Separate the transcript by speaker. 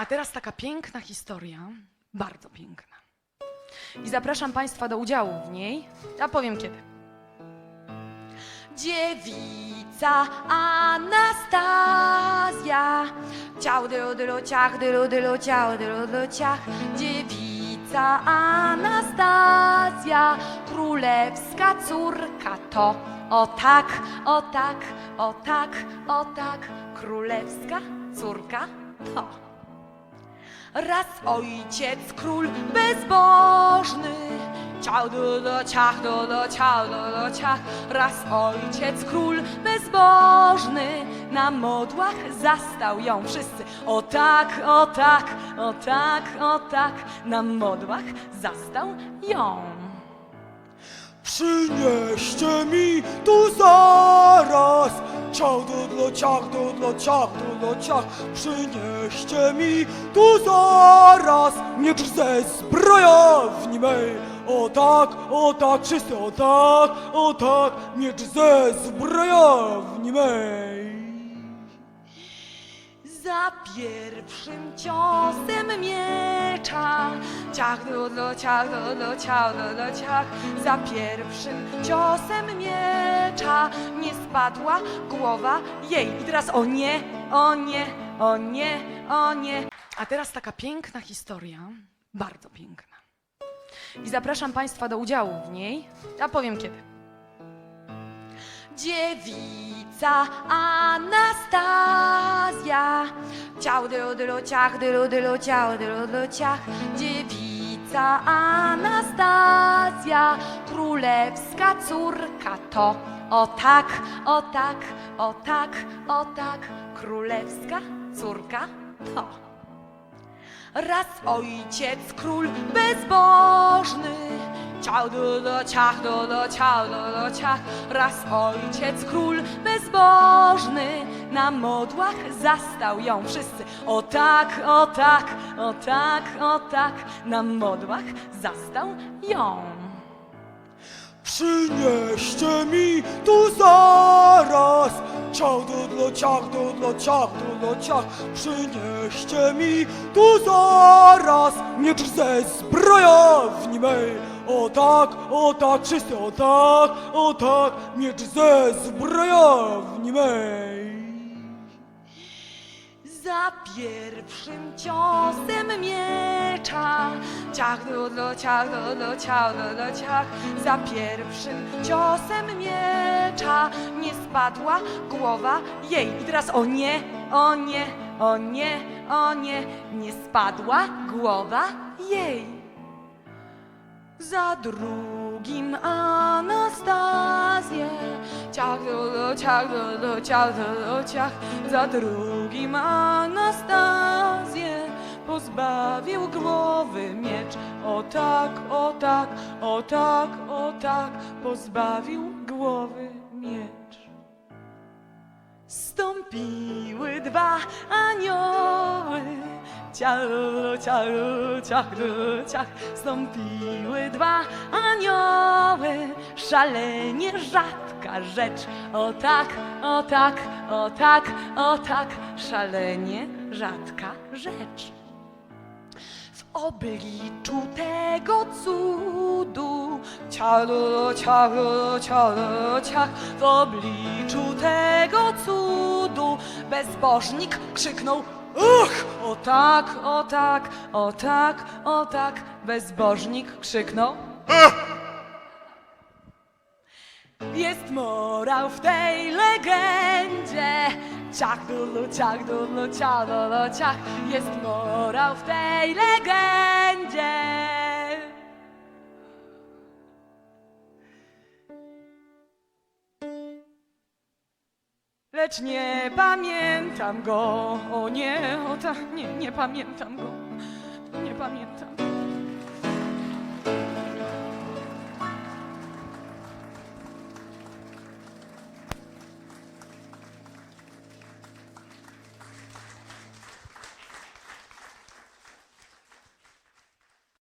Speaker 1: A teraz taka piękna historia, bardzo piękna. I zapraszam Państwa do udziału w niej. Ja powiem kiedy. Dziewica Anastazja Ciao dylu dylu ciach, dylu dylu ciao dylu dylu ciach Dziewica Anastazja Królewska córka to O tak, o tak, o tak, o tak Królewska córka to Raz ojciec król bezbożny. Ciao do do ciach, do do ciao, do do ciach. Raz ojciec król bezbożny. Na modłach zastał ją wszyscy. O tak, o tak, o tak, o tak. Na modłach zastał ją.
Speaker 2: Przynieście mi tu zaraz Dudlo, ciach dudlo, ciach dudlo, ciach. Przynieście mi tu zaraz Miecz ze zbrojowni mej O tak, o tak, wszyscy o tak, o tak Miecz ze zbrojowni mej
Speaker 1: Za pierwszym ciosem miecza. Ciach, dudlo, ciach, dudlo, ciao, dudlo, ciach. Za pierwszym ciosem miecza Nie spadła głowa jej. I teraz o nie, o nie, o nie, o nie. A teraz taka piękna historia, bardzo piękna. I zapraszam Państwa do udziału w niej. Ja powiem kiedy Dziewica Anastazja. Ciao dylu dylu ciach, dylu dylu ciao, dylu dylu ciach. Dziewica Anastazja Królewska córka to. O tak, o tak, o tak, o tak Królewska córka to Raz ojciec król bezbożny Ciao do do ciach, do do ciao, do do ciach. Raz ojciec król bezbożny Na modłach zastał ją wszyscy. O tak, o tak, o tak, o tak Na modłach zastał ją.
Speaker 2: Przynieście mi tu zaraz Ciach dudlo, ciach dudlo, ciach dudlo, ciach Przynieście mi tu zaraz Miecz ze zbrojowni mej O tak, o tak, wszyscy o tak, o tak Miecz ze zbrojowni mej
Speaker 1: Za pierwszym ciosem miecza. Ciach, dudlo, ciach, dudlo, ciao, dudlo, ciach. Za pierwszym ciosem miecza Nie spadła głowa jej. I teraz o nie, o nie, o nie, o nie Nie spadła głowa jej. Za drugim Anastazję Ciach, do, ciach, do, do, ciach, Za drugim Anastazję Pozbawił głowy miecz. O tak, o tak, o tak, o tak Pozbawił głowy miecz. Stąpiły dwa anioły. Ciach, ciach, ciach, ciach. Stąpiły dwa anioły Szalenie rzadka rzecz. O tak, o tak, o tak, o tak Szalenie rzadka rzecz. W obliczu tego cudu Cialo, cialo, cialo, ciach. W obliczu tego cudu Bezbożnik krzyknął Uch! O tak, o tak, o tak, o tak Bezbożnik krzyknął jest morał w tej legendzie. Ciach, dulu, ciach, dulu, ciach, dulu, ciach. Jest morał w tej legendzie. Lecz nie pamiętam go, o nie, o tak, nie, nie pamiętam go. Nie pamiętam